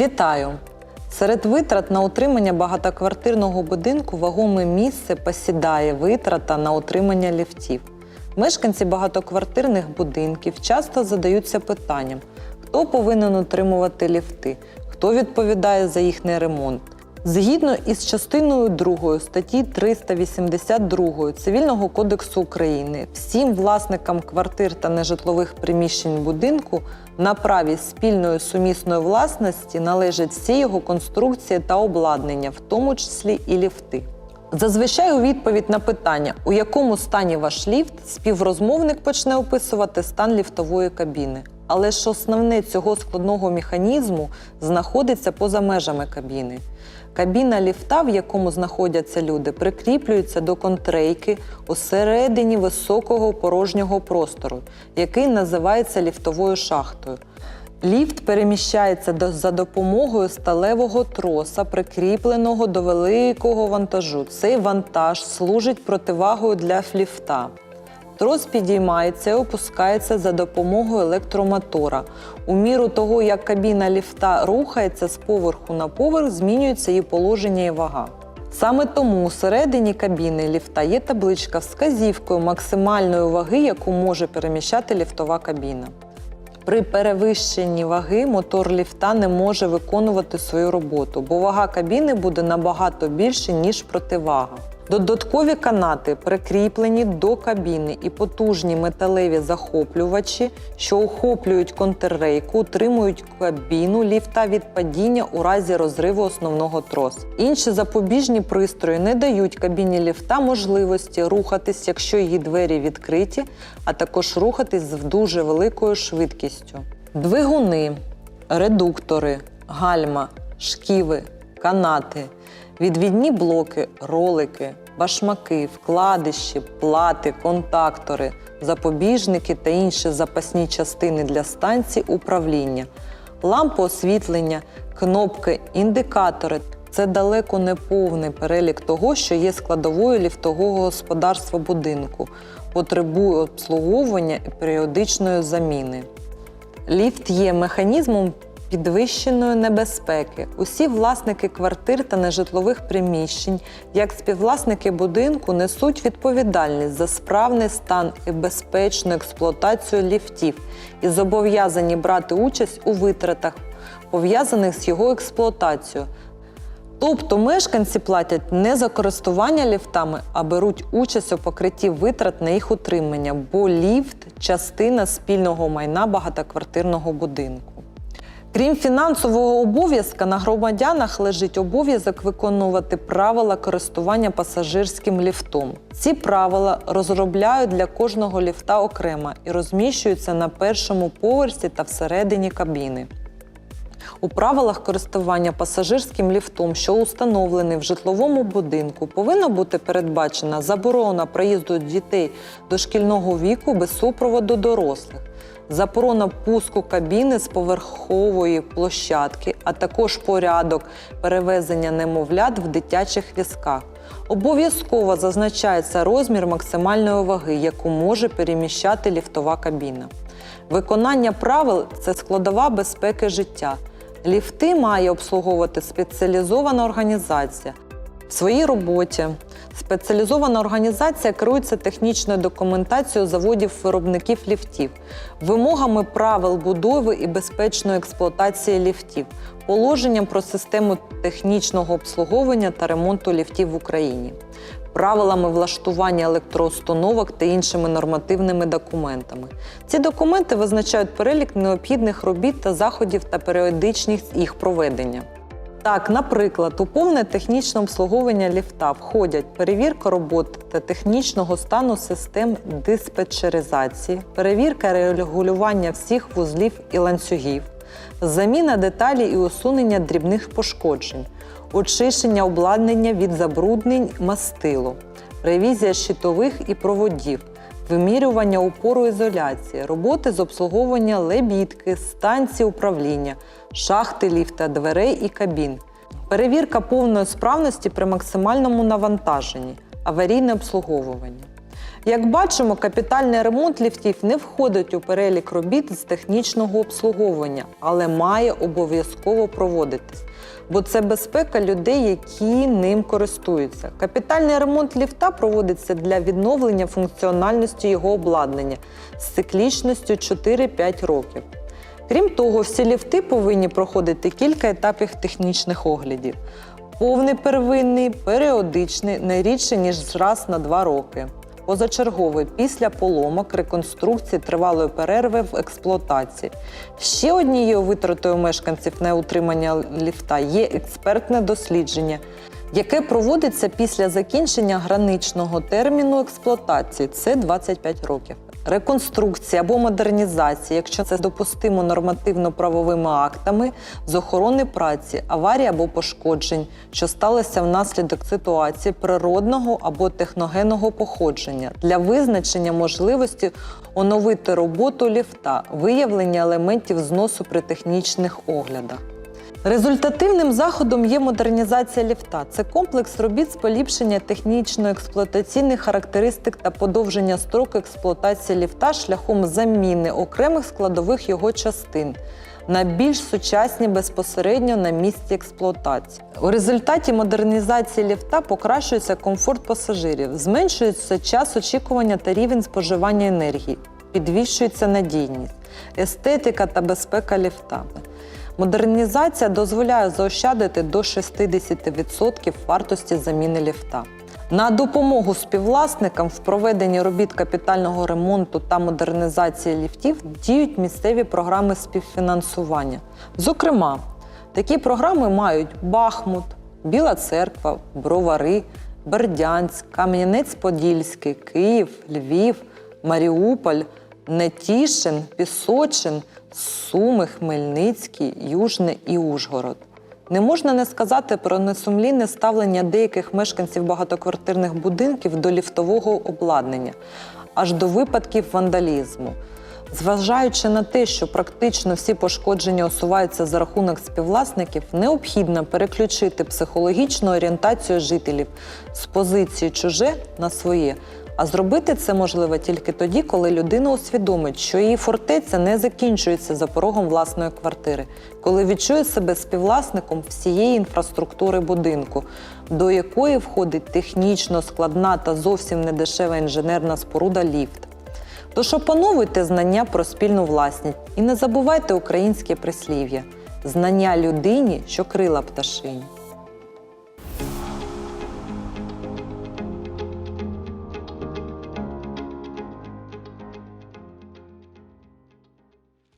Вітаю! Серед витрат на утримання багатоквартирного будинку вагоме місце посідає витрата на утримання ліфтів. Мешканці багатоквартирних будинків часто задаються питанням, хто повинен утримувати ліфти, хто відповідає за їхній ремонт. Згідно із частиною 2 статті 382 Цивільного кодексу України, всім власникам квартир та нежитлових приміщень будинку на праві спільної сумісної власності належать всі його конструкції та обладнання, в тому числі і ліфти. Зазвичай у відповідь на питання, у якому стані ваш ліфт, співрозмовник почне описувати стан ліфтової кабіни. Але ж основне цього складного механізму знаходиться поза межами кабіни. Кабіна ліфта, в якому знаходяться люди, прикріплюється до контрейки усередині високого порожнього простору, який називається ліфтовою шахтою. Ліфт переміщається за допомогою сталевого троса, прикріпленого до великого вантажу. Цей вантаж служить противагою для ліфта. Трос підіймається і опускається за допомогою електромотора. У міру того, як кабіна ліфта рухається з поверху на поверх, змінюється її положення і вага. Саме тому всередині кабіни ліфта є табличка з вказівкою максимальної ваги, яку може переміщати ліфтова кабіна. При перевищенні ваги мотор ліфта не може виконувати свою роботу, бо вага кабіни буде набагато більше, ніж противага. Додаткові канати прикріплені до кабіни і потужні металеві захоплювачі, що охоплюють контррейку, утримують кабіну ліфта від падіння у разі розриву основного тросу. Інші запобіжні пристрої не дають кабіні ліфта можливості рухатись, якщо її двері відкриті, а також рухатись з дуже великою швидкістю. Двигуни, редуктори, гальма, шківи, канати, відвідні блоки, ролики, башмаки, вкладиші, плати, контактори, запобіжники та інші запасні частини для станцій управління, лампи освітлення, кнопки, індикатори. Це далеко не повний перелік того, що є складовою ліфтового господарства будинку, потребує обслуговування і періодичної заміни. Ліфт є механізмом підвищеної небезпеки. Усі власники квартир та нежитлових приміщень, як співвласники будинку, несуть відповідальність за справний стан і безпечну експлуатацію ліфтів і зобов'язані брати участь у витратах, пов'язаних з його експлуатацією. Тобто мешканці платять не за користування ліфтами, а беруть участь у покритті витрат на їх утримання, бо ліфт частина спільного майна багатоквартирного будинку. Крім фінансового обов'язка, на громадянах лежить обов'язок виконувати правила користування пасажирським ліфтом. Ці правила розробляють для кожного ліфта окремо і розміщуються на першому поверсі та всередині кабіни. У правилах користування пасажирським ліфтом, що установлений в житловому будинку, повинна бути передбачена заборона проїзду дітей дошкільного віку без супроводу дорослих, заборона пуску кабіни з поверхової площадки, а також порядок перевезення немовлят в дитячих візках. Обов'язково зазначається розмір максимальної ваги, яку може переміщати ліфтова кабіна. Виконання правил це складова безпеки життя. Ліфти має обслуговувати спеціалізована організація. В своїй роботі спеціалізована організація керується технічною документацією заводів-виробників ліфтів, вимогами правил будови і безпечної експлуатації ліфтів, положенням про систему технічного обслуговування та ремонту ліфтів в Україні, правилами влаштування електроустановок та іншими нормативними документами. Ці документи визначають перелік необхідних робіт та заходів та періодичність їх проведення. Так, наприклад, у повне технічне обслуговування ліфта входять перевірка роботи та технічного стану систем диспетчеризації, перевірка регулювання всіх вузлів і ланцюгів, заміна деталі і усунення дрібних пошкоджень, очищення обладнання від забруднень мастилу, ревізія щитових і проводів, вимірювання опору ізоляції, роботи з обслуговування лебідки, станції управління, шахти ліфта, дверей і кабін, перевірка повної справності при максимальному навантаженні, аварійне обслуговування. Як бачимо, капітальний ремонт ліфтів не входить у перелік робіт з технічного обслуговування, але має обов'язково проводитись. Бо це безпека людей, які ним користуються. Капітальний ремонт ліфта проводиться для відновлення функціональності його обладнання з циклічністю 4-5 років. Крім того, всі ліфти повинні проходити кілька етапів технічних оглядів: повний первинний, періодичний, не рідше ніж раз на два роки. Позачерговий після поломок, реконструкції тривалої перерви в експлуатації. Ще однією витратою мешканців на утримання ліфта є експертне дослідження, яке проводиться після закінчення граничного терміну експлуатації це 25 років. Реконструкція або модернізація, якщо це допустимо нормативно-правовими актами з охорони праці, аварії або пошкоджень, що сталося внаслідок ситуації природного або техногенного походження для визначення можливості оновити роботу ліфта, виявлення елементів зносу при технічних оглядах. Результативним заходом є модернізація ліфта. Це комплекс робіт з поліпшення технічно-експлуатаційних характеристик та подовження строку експлуатації ліфта шляхом заміни окремих складових його частин на більш сучасні безпосередньо на місці експлуатації. У результаті модернізації ліфта покращується комфорт пасажирів, зменшується час очікування та рівень споживання енергії, підвищується надійність, естетика та безпека ліфта. Модернізація дозволяє заощадити до 60% вартості заміни ліфта. На допомогу співвласникам в проведенні робіт капітального ремонту та модернізації ліфтів діють місцеві програми співфінансування. Зокрема, такі програми мають Бахмут, Біла Церква, Бровари, Бердянськ, Кам'янець-Подільський, Київ, Львів, Маріуполь, Нетішин, Пісочин, Суми, Хмельницький, Южне і Ужгород. Не можна не сказати про несумлінне ставлення деяких мешканців багатоквартирних будинків до ліфтового обладнання, аж до випадків вандалізму. Зважаючи на те, що практично всі пошкодження усуваються за рахунок співвласників, необхідно переключити психологічну орієнтацію жителів з позиції чуже на своє. А зробити це можливо тільки тоді, коли людина усвідомить, що її фортеця не закінчується за порогом власної квартири, коли відчує себе співвласником всієї інфраструктури будинку, до якої входить технічно складна та зовсім недешева інженерна споруда ліфт. Тож опановуйте знання про спільну власність і не забувайте українське прислів'я знання людині, що крила пташині.